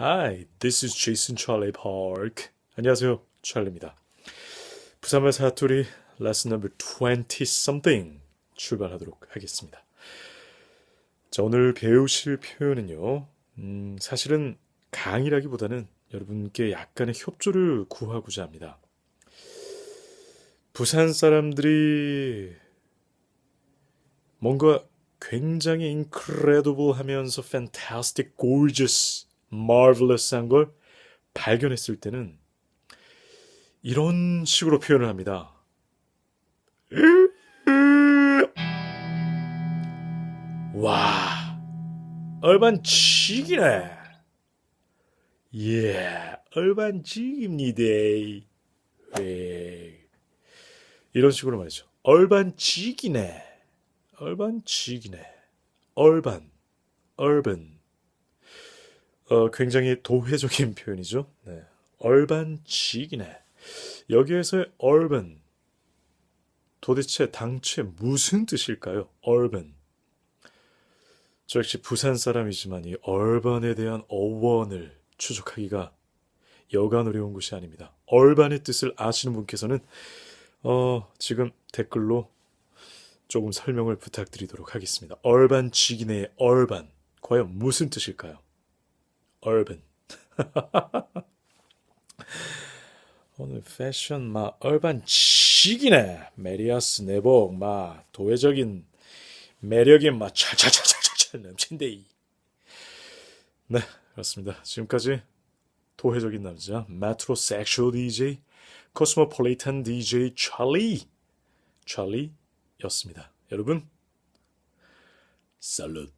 Hi, this is Jason Charlie Park. 안녕하세요, 찰리입니다. 부산말 사투리 레슨 넘버 20 something 출발하도록 하겠습니다. 자, 오늘 배우실 표현은요. 음, 사실은 강의라기보다는 여러분께 약간의 협조를 구하고자 합니다. 부산 사람들이 뭔가 굉장히 incredible 하면서 fantastic, gorgeous, marvelous한 걸 발견했을 때는 이런 식으로 표현을 합니다. 와, 얼반치기네. 예, 얼반치기입니다. 예. 이런 식으로 말이죠. 얼반치기네. 얼반치기네. 얼반, urban. 어, 굉장히 도회적인 표현이죠. 네. 얼반치기네. 여기에서의 urban. 도대체 당최 무슨 뜻일까요? urban. 저 역시 부산 사람이지만 이 얼반에 대한 어원을 추적하기가 여간 어려운 것이 아닙니다. 얼반의 뜻을 아시는 분께서는 어, 지금 댓글로 조금 설명을 부탁드리도록 하겠습니다. 얼반 지기네의 얼반 과연 무슨 뜻일까요? 얼반 오늘 패션 마 얼반 지기네 메리아스 내복 마 도회적인 매력이 막 찰찰찰찰찰 넘친데 네 그렇습니다. 지금까지 도회적인 남자 메트로 섹슈얼 DJ 코스모폴리탄 DJ 찰리 찰리였습니다. 여러분 살룻